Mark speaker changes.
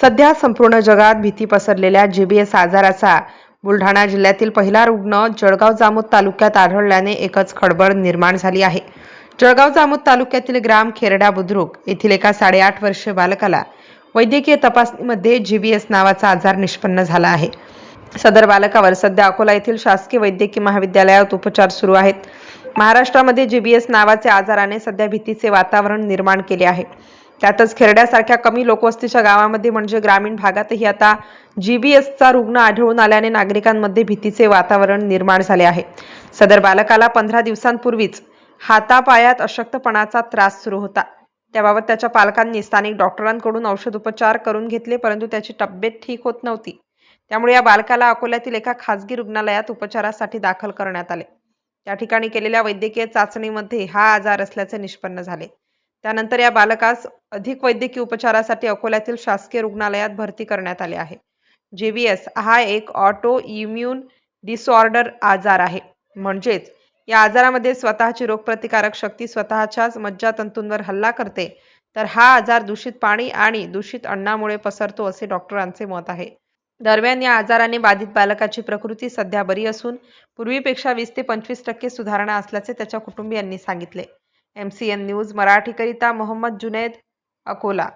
Speaker 1: सध्या संपूर्ण जगात भीती पसरलेल्या जीबीएस आजाराचा बुलढाणा जिल्ह्यातील पहिला रुग्ण जळगाव जामोद तालुक्यात आढळल्याने एकच खळबळ निर्माण झाली आहे. जळगाव जामोद तालुक्यातील ग्राम खेरडा बुद्रुक येथील एका साडेआठ वर्षीय बालकाला वैद्यकीय तपासणीमध्ये जीबीएस नावाचा आजार निष्पन्न झाला आहे. सदर बालकावर सध्या अकोला येथील शासकीय वैद्यकीय महाविद्यालयात उपचार सुरू आहेत. महाराष्ट्रामध्ये जीबीएस नावाच्या आजाराने सध्या भीतीचे वातावरण निर्माण केले आहे. त्यातच खेरड्यासारख्या कमी लोकवस्तीच्या गावामध्ये म्हणजे ग्रामीण भागातही आता जीबीएसचा रुग्ण आढळून आल्याने नागरिकांमध्ये भीतीचे वातावरण निर्माण झाले आहे. सदर बालकाला पंधरा दिवसांपूर्वीच हातापायात अशक्तपणाचा त्रास सुरू होता. त्याबाबत त्याच्या पालकांनी स्थानिक डॉक्टरांकडून औषध उपचार करून घेतले परंतु त्याची तब्येत ठीक होत नव्हती. त्यामुळे या बालकाला अकोल्यातील एका खासगी रुग्णालयात उपचारासाठी दाखल करण्यात आले. त्या ठिकाणी केलेल्या वैद्यकीय चाचणीमध्ये हा आजार असल्याचे निष्पन्न झाले. त्यानंतर या बालकास अधिक वैद्यकीय उपचारासाठी अकोल्यातील शासकीय रुग्णालयात भरती करण्यात आले आहे. जेबीएस हा एक ऑटो इम्युन डिसऑर्डर आजार आहे. म्हणजेच या आजारामध्ये स्वतःची रोगप्रतिकारक शक्ती स्वतःच्याच मज्जातंतूंवर हल्ला करते तर हा आजार दूषित पाणी आणि दूषित अन्नामुळे पसरतो असे डॉक्टरांचे मत आहे. दरम्यान या आजाराने बाधित बालकाची प्रकृती सध्या बरी असून पूर्वीपेक्षा वीस ते पंचवीस टक्के सुधारणा असल्याचे त्याच्या कुटुंबियांनी सांगितले. एम सी एन न्यूज मराठीकरिता मोहम्मद जुनैद अकोला.